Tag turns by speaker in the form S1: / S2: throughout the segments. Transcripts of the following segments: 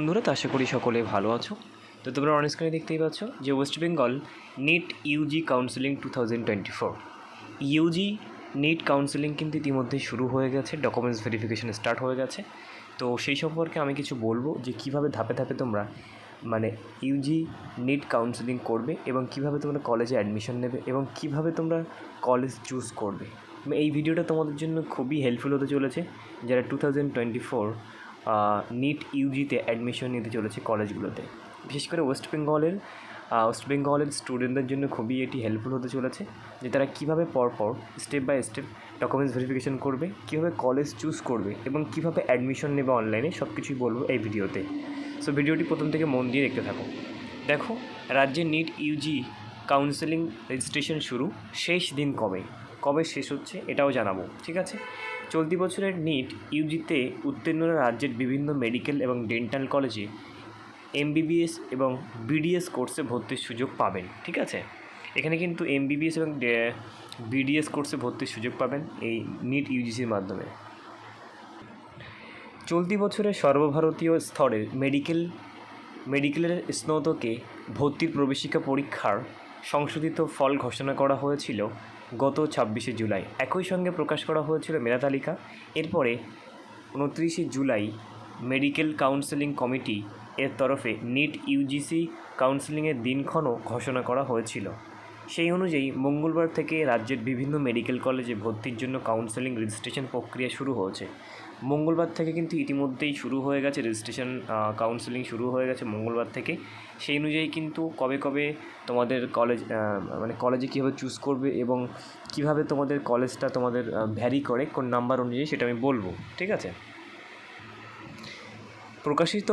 S1: বন্ধুরা, তো আশা করি সকলে ভালো আছো। তো তোমরা অন স্ক্রিনে দেখতেই পাচ্ছ যে West Bengal NEET UG counselling two thousand twenty four UG NEET counselling কিন্তু ইতিমধ্যে শুরু হয়ে গেছে ডকুমেন্টস ভেরিফিকেশন স্টার্ট হয়ে গেছে। তো সেই সম্পর্কে আমি কিছু বলব যে কীভাবে ধাপে ধাপে তোমরা মানে ইউজি নিট কাউন্সিলিং করবে এবং কীভাবে তোমরা কলেজে অ্যাডমিশন নেবে এবং কীভাবে তোমরা কলেজ চুজ করবে। এই ভিডিওটা তোমাদের জন্য খুবই হেল্পফুল হতে চলেছে। যারা two thousand twenty four NEET ইউজিতে admission নিতে চলেছে কলেজগুলোতে। বিশেষ করে ওয়েস্ট বেঙ্গলের ওয়েস্ট বেঙ্গলের স্টুডেন্টদের জন্য খুবই এটি হেল্পফুল হতে চলেছে, যে তারা কীভাবে পরপর step by step documents verification করবে, কীভাবে কলেজ চুজ করবে এবং কীভাবে অ্যাডমিশন নেবে অনলাইনে সব কিছুই বলব এই ভিডিওতে। সো ভিডিওটি প্রথম থেকে মন দিয়ে দেখতে থাকো। দেখো, রাজ্যে নিট ইউজি কাউন্সেলিং রেজিস্ট্রেশন শুরু, শেষ দিন কবে? কবে শেষ হচ্ছে এটাও জানাব, ঠিক আছে? চলতি বছরের নিট ইউজিতে উত্তীর্ণরা রাজ্যের বিভিন্ন মেডিকেল এবং ডেন্টাল কলেজে এমবিবিএস এবং বিডিএস কোর্সে ভর্তির সুযোগ পাবেন, ঠিক আছে? এখানে কিন্তু এমবিবিএস এবং বিডিএস কোর্সে ভর্তির সুযোগ পাবেন এই নিট ইউজিসির মাধ্যমে। চলতি বছরে সর্বভারতীয় স্তরের মেডিকেল মেডিকেলের স্নাতকে ভর্তির প্রবেশিকা পরীক্ষার সংশোধিত ফল ঘোষণা করা হয়েছিল। গত ছাব্বিশে জুলাই। একই সঙ্গে প্রকাশ করা হয়েছিল মেধা তালিকা। এরপরে উনত্রিশে জুলাই মেডিকেল কাউন্সেলিং কমিটি এর তরফে নিট ইউজিসি কাউন্সেলিংয়ের দিনক্ষণও ঘোষণা করা হয়েছিল। সেই অনুযায়ী মঙ্গলবার থেকে রাজ্যের বিভিন্ন মেডিকেল কলেজে ভর্তির জন্য কাউন্সেলিং রেজিস্ট্রেশন প্রক্রিয়া শুরু হয়েছে। মঙ্গলবার থেকে কিন্তু ইতিমধ্যেই শুরু হয়ে গেছে রেজিস্ট্রেশন কাউন্সেলিং শুরু হয়ে গেছে মঙ্গলবার থেকে। সেই অনুযায়ী কিন্তু কবে কবে তোমাদের কলেজ মানে কলেজে কীভাবে চুজ করবে এবং কীভাবে তোমাদের কলেজটা তোমাদের ভ্যারি করে, কোন নাম্বার অনুযায়ী সেটা আমি বলব, ঠিক আছে? প্রকাশিত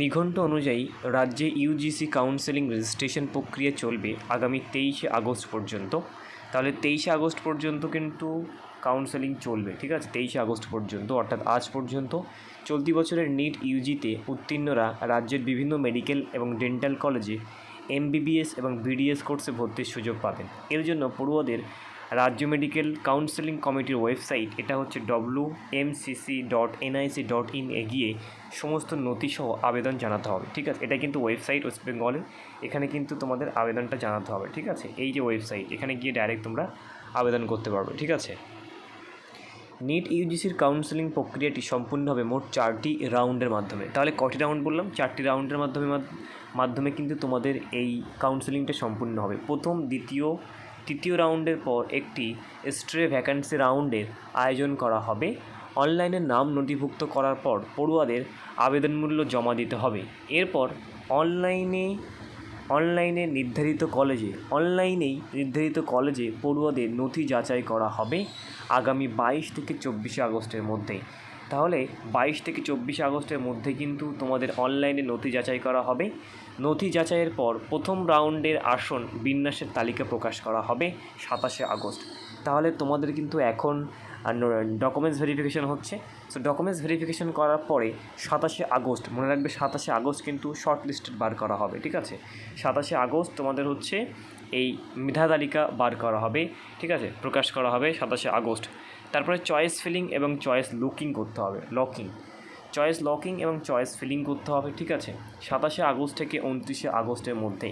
S1: নিঘণ্ট অনুযায়ী রাজ্যে ইউজিসি কাউন্সেলিং রেজিস্ট্রেশন প্রক্রিয়া চলবে আগামী তেইশে আগস্ট পর্যন্ত। তাহলে তেইশে আগস্ট পর্যন্ত কিন্তু কাউন্সেলিং চলবে, ঠিক আছে? তেইশে আগস্ট পর্যন্ত, অর্থাৎ আজ পর্যন্ত। চলতি বছরের নিট ইউজিতে উত্তীর্ণরা রাজ্যের বিভিন্ন মেডিকেল এবং ডেন্টাল কলেজে এমবিবিএস এবং বিডিএস কোর্সে ভর্তির সুযোগ পাবেন। এর জন্য পড়ুয়াদের রাজ্য মেডিকেল কাউন্সেলিং কমিটির ওয়েবসাইট এটা হচ্ছে W MCC dot NIC dot in এগিয়ে সমস্ত নথিসহ আবেদন জানাতে হবে, ঠিক আছে? এটা কিন্তু ওয়েবসাইট ওয়েস্ট বেঙ্গলের এখানে কিন্তু তোমাদের আবেদনটা জানাতে হবে, ঠিক আছে? এই যে ওয়েবসাইট এখানে গিয়ে ডাইরেক্ট তোমরা আবেদন করতে পারবে, ঠিক আছে? নিট ইউজিসির কাউন্সেলিং প্রক্রিয়াটি সম্পূর্ণ হবে মোট চারটি রাউন্ডের মাধ্যমে। তাহলে কটি রাউন্ড বললাম? চারটি রাউন্ডের মাধ্যমে মাধ্যমে কিন্তু তোমাদের এই কাউন্সেলিংটা সম্পূর্ণ হবে। প্রথম, দ্বিতীয়, তৃতীয় রাউন্ডের পর একটি স্ট্রে ভ্যাকান্সি রাউন্ডের আয়োজন করা হবে। অনলাইনে নাম নথিভুক্ত করার পর পড়ুয়াদের আবেদন মূল্য জমা দিতে হবে। এরপর অনলাইনে অনলাইনে নির্ধারিত কলেজে, অনলাইনেই নির্ধারিত কলেজে পড়ুয়াদের নথি যাচাই করা হবে আগামী বাইশ থেকে চব্বিশে আগস্টের মধ্যে। তাহলে বাইশ থেকে চব্বিশে আগস্টের মধ্যে কিন্তু তোমাদের অনলাইনে নথি যাচাই করা হবে। নথি যাচাইয়ের পর প্রথম রাউন্ডের আসন বিন্যাসের তালিকা প্রকাশ করা হবে সাতাশে আগস্ট। তাহলে তোমাদের কিন্তু এখন ডকুমেন্টস ভেরিফিকেশান হচ্ছে। সো ডকুমেন্টস ভেরিফিকেশান করার পরে সাতাশে আগস্ট, মনে রাখবে সাতাশে আগস্ট কিন্তু শর্ট লিস্টেড বার করা হবে, ঠিক আছে? সাতাশে আগস্ট তোমাদের হচ্ছে এই মেধা তালিকা বার করা হবে, ঠিক আছে? প্রকাশ করা হবে সাতাশে আগস্ট। তারপরে চয়েস ফিলিং এবং চয়েস লুকিং করতে হবে লকিং চয়েস লকিং এবং চয়েস ফিলিং করতে হবে, ঠিক আছে? সাতাশে আগস্ট থেকে উনত্রিশে আগস্টের মধ্যে।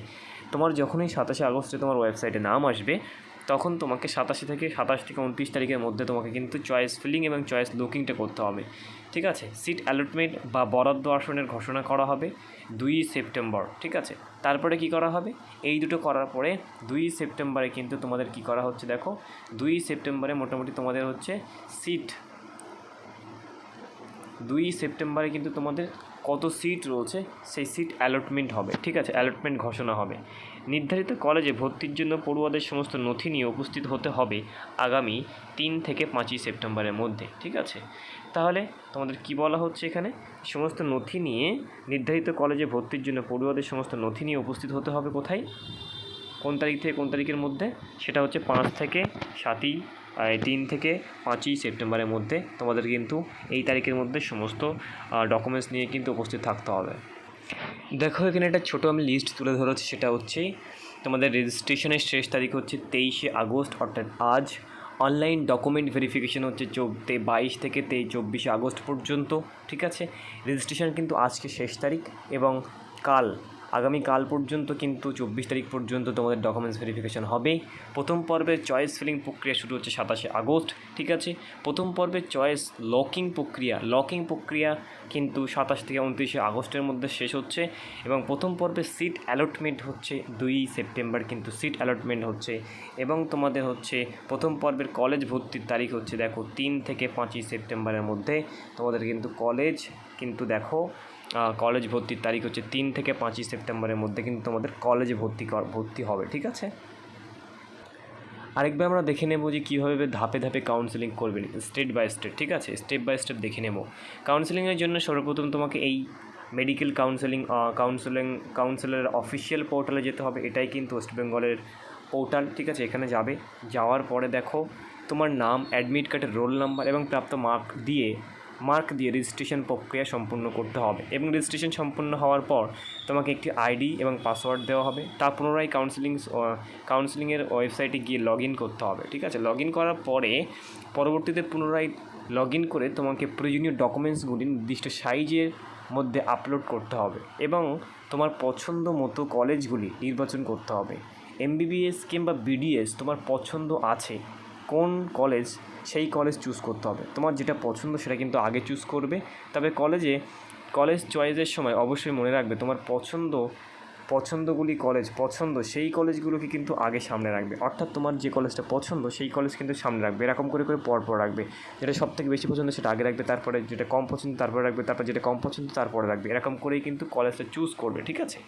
S1: তোমার যখনই সাতাশে আগস্টে তোমার ওয়েবসাইটে নাম আসবে তখন তোমাকে সাতাশে থেকে সাতাশ থেকে উনত্রিশ তারিখের মধ্যে তোমাকে কিন্তু চয়েস ফিলিং এবং চয়েস লুকিংটা করতে হবে। ঠিক আছে? সিট অ্যালটমেন্ট বা বরাদ্দ আসনের ঘোষণা করা হবে দুই সেপ্টেম্বর। ঠিক আছে? তারপরে কি করা হবে? এই দুটো করার পরে দুই সেপ্টেম্বরে কিন্তু তোমাদের কি করা হচ্ছে দেখো? দুই সেপ্টেম্বরে মোটামুটি তোমাদের হচ্ছে সিট দুই সেপ্টেম্বরে কিন্তু তোমাদের কত সিট রয়েছে? সেই সিট অ্যালটমেন্ট হবে। ঠিক আছে? অ্যালটমেন্ট ঘোষণা হবে। নির্ধারিত কলেজে ভর্তির জন্য পড়ুয়াদের সমস্ত নথি নিয়ে উপস্থিত হতে হবে আগামী তিন থেকে পাঁচই সেপ্টেম্বরের মধ্যে, ঠিক আছে? তাহলে তোমাদের কি বলা হচ্ছে এখানে? সমস্ত নথি নিয়ে নির্ধারিত কলেজে ভর্তির জন্য পড়ুয়াদের সমস্ত নথি নিয়ে উপস্থিত হতে হবে কোথায়? কোন তারিখ থেকে কোন তারিখের মধ্যে? সেটা হচ্ছে পাঁচ থেকে সাতই তিন থেকে পাঁচই সেপ্টেম্বরের মধ্যে তোমাদের কিন্তু এই তারিখের মধ্যে সমস্ত ডকুমেন্টস নিয়ে কিন্তু উপস্থিত থাকতে হবে। দেখো, এখানে একটা ছোটো আমি লিস্ট তুলে ধরেছি সেটা হচ্ছে তোমাদের রেজিস্ট্রেশনের শেষ তারিখ হচ্ছে তেইশে আগস্ট, অর্থাৎ আজ। অনলাইন ডকুমেন্ট ভেরিফিকেশন হচ্ছে চোদ্দে বাইশ থেকে তে চব্বিশে আগস্ট পর্যন্ত, ঠিক আছে? রেজিস্ট্রেশন কিন্তু আজকে শেষ তারিখ এবং কাল আগামী কাল পর্যন্ত কিন্তু চব্বিশ তারিখ পর্যন্ত তোমাদের ডকুমেন্টস ভেরিফিকেশন হবে। প্রথম পর্বের চয়েস ফিলিং প্রক্রিয়া শুরু হচ্ছে সাতাশে আগস্ট, ঠিক আছে? প্রথম পর্বের চয়েস লকিং প্রক্রিয়া লকিং প্রক্রিয়া কিন্তু সাতাশ থেকে উনত্রিশে আগস্টের মধ্যে শেষ হচ্ছে এবং প্রথম পর্বে সিট অ্যালটমেন্ট হচ্ছে দুই সেপ্টেম্বর কিন্তু সিট অ্যালটমেন্ট হচ্ছে এবং তোমাদের হচ্ছে প্রথম পর্বের কলেজ ভর্তির তারিখ হচ্ছে দেখো তিন থেকে পাঁচই সেপ্টেম্বরের মধ্যে। তোমাদের কিন্তু কলেজ কিন্তু দেখো কলেজ ভর্তির তারিখ হচ্ছে তিন থেকে পাঁচই সেপ্টেম্বরের মধ্যে কিন্তু তোমাদের কলেজে ভর্তি ভর্তি হবে, ঠিক আছে? আরেকবার আমরা দেখে নেব যে কীভাবে ধাপে ধাপে কাউন্সেলিং করবেন স্টেপ বাই স্টেপ ঠিক আছে? স্টেপ বাই স্টেপ দেখে নেব। কাউন্সেলিংয়ের জন্য সর্বপ্রথম তোমাকে এই মেডিকেল কাউন্সেলিং কাউন্সেলিং কাউন্সিলের অফিসিয়াল পোর্টালে যেতে হবে, এটাই কিন্তু ওয়েস্ট বেঙ্গলের পোর্টাল ঠিক আছে? এখানে যাবে। যাওয়ার পরে দেখো, তোমার নাম অ্যাডমিট কার্ডের রোল নাম্বার এবং প্রাপ্ত মার্ক দিয়ে মার্ক দিয়ে রেজিস্ট্রেশন প্রক্রিয়া সম্পূর্ণ করতে হবে। এবং রেজিস্ট্রেশন সম্পূর্ণ হওয়ার পর তোমাকে একটি আইডি এবং পাসওয়ার্ড দেওয়া হবে। তা পুনরায় কাউন্সিলিং কাউন্সিলিংয়ের ওয়েবসাইটে গিয়ে লগ ইন করতে হবে, ঠিক আছে? লগ ইন করার পরে পরবর্তীতে পুনরায় লগ ইন করে তোমাকে প্রয়োজনীয় ডকুমেন্টসগুলি নির্দিষ্ট সাইজের মধ্যে আপলোড করতে হবে এবং তোমার পছন্দ মতো কলেজগুলি নির্বাচন করতে হবে। এমবিবিএস কিংবা বিডিএস তোমার পছন্দ আছে কোন কলেজ সেই কলেজ চুজ করতে হবে। তোমার যেটা পছন্দ সেটা কিন্তু আগে চুজ করবে। তবে কলেজে কলেজ চয়েসের সময় অবশ্যই মনে রাখবে তোমার পছন্দ, পছন্দগুলি কলেজ পছন্দ সেই কলেজগুলোকে কিন্তু আগে সামনে রাখবে। অর্থাৎ তোমার যে কলেজটা পছন্দ সেই কলেজ কিন্তু সামনে রাখবে। এরকম করে করে পর পর রাখবে। যেটা সব থেকে বেশি পছন্দ সেটা আগে রাখবে, তারপরে যেটা কম পছন্দ তারপরে রাখবে, তারপর যেটা কম পছন্দ তারপরে রাখবে। এরকম করেই কিন্তু কলেজটা চুজ করবে, ঠিক আছে?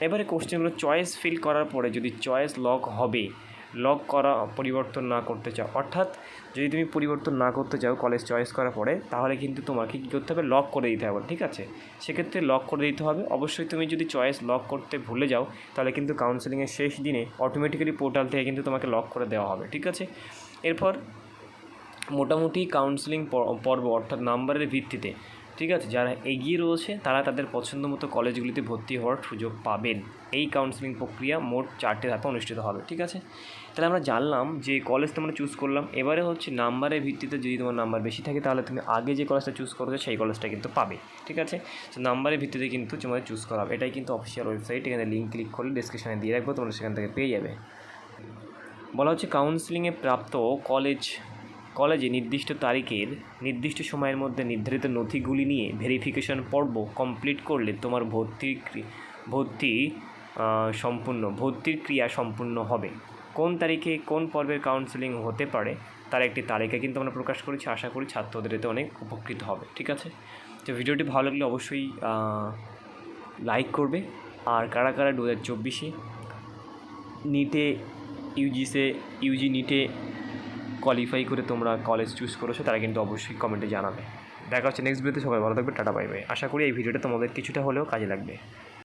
S1: এবারে কোশ্চেনগুলো চয়েস ফিল করার পরে যদি চয়েস লক হবে লক করা পরিবর্তন না করতে চাও। অর্থাৎ যদি তুমি পরিবর্তন না করতে চাও কলেজ চয়েস করার পরে, তাহলে কিন্তু তোমাকে কী করতে হবে? লক করে দিতে হবে, ঠিক আছে? সেক্ষেত্রে লক করে দিতে হবে। অবশ্যই তুমি যদি চয়েস লক করতে ভুলে যাও, তাহলে কিন্তু কাউন্সেলিংয়ের শেষ দিনে অটোমেটিক্যালি পোর্টাল থেকে কিন্তু তোমাকে লক করে দেওয়া হবে, ঠিক আছে? এরপর মোটামুটি কাউন্সেলিং পর্ব অর্থাৎ নাম্বারের ভিত্তিতে ঠিক আছে? যারা এগিয়ে রয়েছে, তারা তাদের পছন্দ মতো কলেজগুলিতে ভর্তি হওয়ার সুযোগ পাবেন। এই কাউন্সেলিং প্রক্রিয়া মোট চারটে ধাপে অনুষ্ঠিত হবে, ঠিক আছে? তাহলে আমরা জানলাম যে কলেজ তোমরা চুজ করলাম। এবারে হচ্ছে নাম্বারের ভিত্তিতে যদি তোমার নাম্বার বেশি থাকে, তাহলে তুমি আগে যে কলেজটা চুজ করেছ, সেই কলেজটা কিন্তু পাবে, ঠিক আছে? তো নাম্বারের ভিত্তিতে কিন্তু তোমাদের চুজ করা হবে। এটাই কিন্তু অফিসিয়াল ওয়েবসাইট এখানে লিঙ্ক ক্লিক করলে ডিসক্রিপশনে দিয়ে রাখব, তোমরা সেখান থেকে পেয়ে যাবে। বলা হচ্ছে কাউন্সেলিংয়ে প্রাপ্ত কলেজ কলেজে নির্দিষ্ট তারিখের, নির্দিষ্ট সময়ের মধ্যে নির্ধারিত নথিগুলি নিয়ে ভেরিফিকেশন পর্ব কমপ্লিট করলে তোমার ভর্তির ভর্তি সম্পূর্ণ, ভর্তির ক্রিয়া সম্পূর্ণ হবে। কোন তারিখে কোন পর্বের কাউন্সেলিং হতে পারে, তার একটি তালিকা কিন্তু আমরা প্রকাশ করেছি। আশা করি ছাত্রদের এতে অনেক উপকৃত হবে, ঠিক আছে? তো ভিডিওটি ভালো লাগলে অবশ্যই লাইক করবে। আর কারা কারা দু হাজার চব্বিশে, নিটে, ইউজিসে, ইউজি নিটে কোয়ালিফাই করে তোমরা কলেজ চুজ করেছ, তারা কিন্তু অবশ্যই কমেন্টে জানাবে। দেখা হচ্ছে নেক্সট ভিডিওতে সবাই ভালো থাকবে, টাটা বাই আশা করি এই ভিডিওটা তোমাদের কিছুটা হলেও কাজে লাগবে।